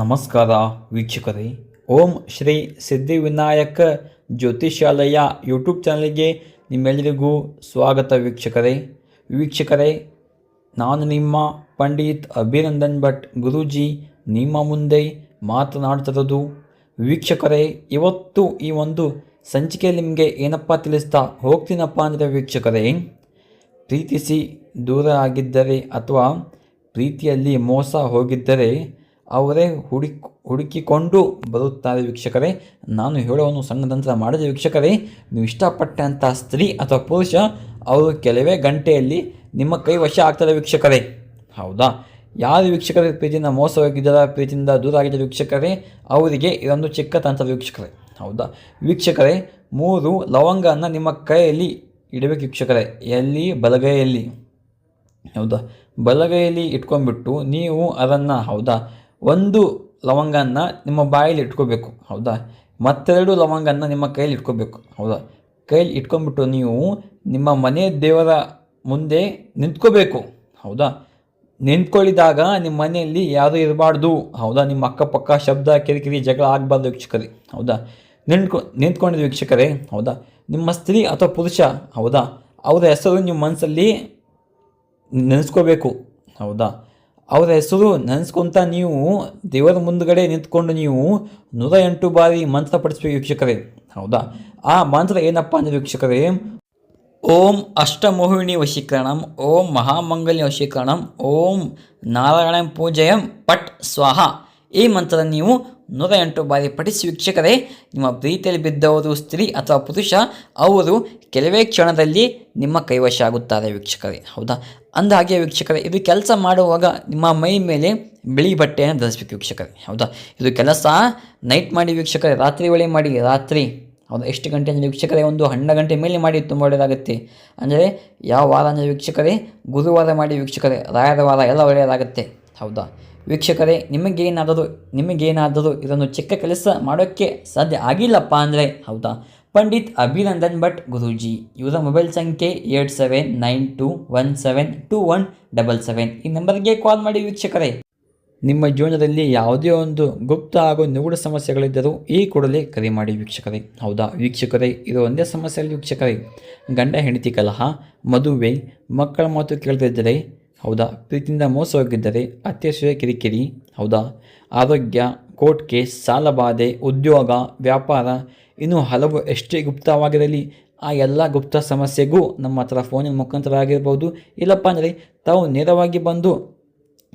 ನಮಸ್ಕಾರ ವೀಕ್ಷಕರೇ. ಓಂ ಶ್ರೀ ಸಿದ್ಧಿವಿನಾಯಕ ಜ್ಯೋತಿಷಾಲಯ ಯೂಟ್ಯೂಬ್ ಚಾನಲ್ಗೆ ನಿಮ್ಮೆಲ್ಲರಿಗೂ ಸ್ವಾಗತ ವೀಕ್ಷಕರೇ. ವೀಕ್ಷಕರೇ, ನಾನು ನಿಮ್ಮ ಪಂಡಿತ್ ಅಭಿನಂದನ್ ಭಟ್ ಗುರೂಜಿ ನಿಮ್ಮ ಮುಂದೆ ಮಾತನಾಡ್ತಿರೋದು ವೀಕ್ಷಕರೇ, ಇವತ್ತು ಈ ಒಂದು ಸಂಚಿಕೆ ನಿಮಗೆ ಏನಪ್ಪ ತಿಳಿಸ್ತಾ ಹೋಗ್ತೀನಪ್ಪ ಅಂದರೆ ವೀಕ್ಷಕರೇ, ಪ್ರೀತಿಸಿ ದೂರ ಆಗಿದ್ದರೆ ಅಥವಾ ಪ್ರೀತಿಯಲ್ಲಿ ಮೋಸ ಹೋಗಿದ್ದರೆ ಅವರೇ ಹುಡುಕ್ ಹುಡುಕಿಕೊಂಡು ಬರುತ್ತಾರೆ ವೀಕ್ಷಕರೇ. ನಾನು ಹೇಳೋವನ್ನು ಸಂಘದಂತರ ಮಾಡಿದ ವೀಕ್ಷಕರೇ. ನೀವು ಇಷ್ಟಪಟ್ಟಂಥ ಸ್ತ್ರೀ ಅಥವಾ ಪುರುಷ, ಅವರು ಕೆಲವೇ ಗಂಟೆಯಲ್ಲಿ ನಿಮ್ಮ ಕೈ ವಶ ಆಗ್ತಾರೆ ವೀಕ್ಷಕರೇ. ಹೌದಾ? ಯಾರು ವೀಕ್ಷಕರ ಪ್ರೀತಿಯಿಂದ ಮೋಸ ಹೋಗಿದ್ದಾರೆ ಪ್ರೀತಿಯಿಂದ ದೂರ ಆಗಿದ್ದ ವೀಕ್ಷಕರೇ? ಅವರಿಗೆ ಇದೊಂದು ಚಿಕ್ಕ ತಂತ್ರ ವೀಕ್ಷಕರೇ. ಹೌದಾ? ವೀಕ್ಷಕರೇ, ಮೂರು ಲವಂಗವನ್ನು ನಿಮ್ಮ ಕೈಯಲ್ಲಿ ಇಡಬೇಕು ವೀಕ್ಷಕರೇ. ಎಲ್ಲಿ? ಬಲಗೈಯಲ್ಲಿ. ಹೌದಾ? ಬಲಗೈಯಲ್ಲಿ ಇಟ್ಕೊಂಡ್ಬಿಟ್ಟು ನೀವು ಅದನ್ನು, ಹೌದಾ? ಒಂದು ಲವಂಗನ ನಿಮ್ಮ ಬಾಯಲ್ಲಿ ಇಟ್ಕೋಬೇಕು, ಹೌದಾ? ಮತ್ತೆರಡು ಲವಂಗನ ನಿಮ್ಮ ಕೈಯಲ್ಲಿ ಇಟ್ಕೋಬೇಕು, ಹೌದಾ? ಕೈಯಲ್ಲಿ ಇಟ್ಕೊಂಡ್ಬಿಟ್ಟು ನೀವು ನಿಮ್ಮ ಮನೆ ದೇವರ ಮುಂದೆ ನಿಂತ್ಕೋಬೇಕು, ಹೌದಾ? ನಿಂತ್ಕೊಳ್ಳಿದಾಗ ನಿಮ್ಮ ಮನೆಯಲ್ಲಿ ಯಾರೂ ಇರಬಾರ್ದು, ಹೌದಾ? ನಿಮ್ಮ ಅಕ್ಕಪಕ್ಕ ಶಬ್ದ, ಕಿರಿಕಿರಿ, ಜಗಳ ಆಗಬಾರ್ದು ವೀಕ್ಷಕರೇ, ಹೌದಾ? ನಿಂತ್ಕೊ ನಿಂತ್ಕೊಂಡಿದ್ದು ವೀಕ್ಷಕರೇ, ಹೌದಾ? ನಿಮ್ಮ ಸ್ತ್ರೀ ಅಥವಾ ಪುರುಷ, ಹೌದಾ? ಅವರ ಹೆಸರು ನಿಮ್ಮ ಮನಸ್ಸಲ್ಲಿ ನೆನೆಸ್ಕೋಬೇಕು, ಹೌದಾ? ಅವರ ಹೆಸರು ನೆನೆಸ್ಕೊಂತ ನೀವು ದೇವರ ಮುಂದಗಡೆ ನಿಂತ್ಕೊಂಡು ನೀವು ನೂರ ಎಂಟು ಬಾರಿ ಮಂತ್ರ ಪಡಿಸ್ಬೇಕು ವೀಕ್ಷಕರೇ. ಹೌದಾ? ಆ ಮಂತ್ರ ಏನಪ್ಪ ಅಂದರೆ ವೀಕ್ಷಕರೇ, ಓಂ ಅಷ್ಟಮೋಹಿಣಿ ವಶೀಕರಣಂ, ಓಂ ಮಹಾಮಂಗಲ್ಯ ವಶೀಕರಣಂ, ಓಂ ನಾರಾಯಣ ಪೂಜಯಂ ಪಟ್ ಸ್ವಾಹ. ಈ ಮಂತ್ರ ನೀವು ನೂರ ಎಂಟು ಬಾರಿ ಪಠಿಸಿ ವೀಕ್ಷಕರೇ, ನಿಮ್ಮ ಪ್ರೀತಿಯಲ್ಲಿ ಬಿದ್ದವರು ಸ್ತ್ರೀ ಅಥವಾ ಪುರುಷ, ಅವರು ಕೆಲವೇ ಕ್ಷಣದಲ್ಲಿ ನಿಮ್ಮ ಕೈವಶ ಆಗುತ್ತಾರೆ ವೀಕ್ಷಕರೇ. ಹೌದಾ? ಅಂದಹಾಗೆ ವೀಕ್ಷಕರೇ ಇದು ಕೆಲಸ ಮಾಡುವಾಗ ನಿಮ್ಮ ಮೈ ಮೇಲೆ ಬಿಳಿ ಬಟ್ಟೆಯನ್ನು ಧರಿಸಬೇಕು ವೀಕ್ಷಕರೇ ಹೌದಾ? ಇದು ಕೆಲಸ ನೈಟ್ ಮಾಡಿ ವೀಕ್ಷಕರೇ ರಾತ್ರಿ ವೇಳೆ ಮಾಡಿ, ರಾತ್ರಿ, ಹೌದಾ? ಎಷ್ಟು ಗಂಟೆ ಅಂದರೆ ವೀಕ್ಷಕರೇ ಒಂದು ಹನ್ನೆರಡು ಗಂಟೆ ಮೇಲೆ ಮಾಡಿ ತುಂಬ ಒಳ್ಳೆಯದಾಗುತ್ತೆ. ಅಂದರೆ ಯಾವ ವಾರ ಅಂದರೆ ವೀಕ್ಷಕರೇ ಗುರುವಾರ ಮಾಡಿ ವೀಕ್ಷಕರೇ ರಾಯದ ವಾರ ಎಲ್ಲ ಒಳ್ಳೆಯದಾಗುತ್ತೆ. ಹೌದಾ? ವೀಕ್ಷಕರೇ, ನಿಮಗೇನಾದರೂ ನಿಮಗೇನಾದರೂ ಇದನ್ನು ಚಿಕ್ಕ ಕೆಲಸ ಮಾಡೋಕ್ಕೆ ಸಾಧ್ಯ ಆಗಿಲ್ಲಪ್ಪ ಅಂದರೆ ಹೌದಾ? ಪಂಡಿತ್ ಅಭಿನಂದನ್ ಭಟ್ ಗುರೂಜಿ, ಇವರ ಮೊಬೈಲ್ ಸಂಖ್ಯೆ eight seven nine two one seven two one double seven. ಈ ನಂಬರ್ಗೆ ಕಾಲ್ ಮಾಡಿ ವೀಕ್ಷಕರೇ. ನಿಮ್ಮ ಜೀವನದಲ್ಲಿ ಯಾವುದೇ ಒಂದು ಗುಪ್ತ ಹಾಗೂ ನಿಗೂಢ ಸಮಸ್ಯೆಗಳಿದ್ದರೂ ಈ ಕೂಡಲೇ ಕರೆ ಮಾಡಿ ವೀಕ್ಷಕರೇ. ಹೌದಾ? ವೀಕ್ಷಕರೇ, ಇದು ಒಂದೇ ಸಮಸ್ಯೆಯಲ್ಲಿ ವೀಕ್ಷಕರೇ. ಗಂಡ, ಹೆಂಡತಿ, ಕಲಹ, ಮದುವೆ, ಮಕ್ಕಳ ಮಾತು ಕೇಳದಿದ್ದರೆ ಹೌದಾ? ಪ್ರೀತಿಯಿಂದ ಮೋಸ ಹೋಗಿದ್ದರೆ ಅತ್ಯಾಶ್ರಯ ಕಿರಿಕಿರಿ, ಹೌದಾ? ಆರೋಗ್ಯ ಕೋರ್ಟ್ ಕೇಸ್ ಸಾಲಬಾಧೆ ಉದ್ಯೋಗ, ವ್ಯಾಪಾರ ಇನ್ನೂ ಹಲವು ಎಷ್ಟೇ ಗುಪ್ತವಾಗಿರಲಿ, ಆ ಎಲ್ಲ ಗುಪ್ತ ಸಮಸ್ಯೆಗೂ ನಮ್ಮ ಹತ್ರ ಫೋನಿನ ಮುಖಾಂತರ ಆಗಿರ್ಬೋದು. ಇಲ್ಲಪ್ಪ ಅಂದರೆ ತಾವು ನೇರವಾಗಿ ಬಂದು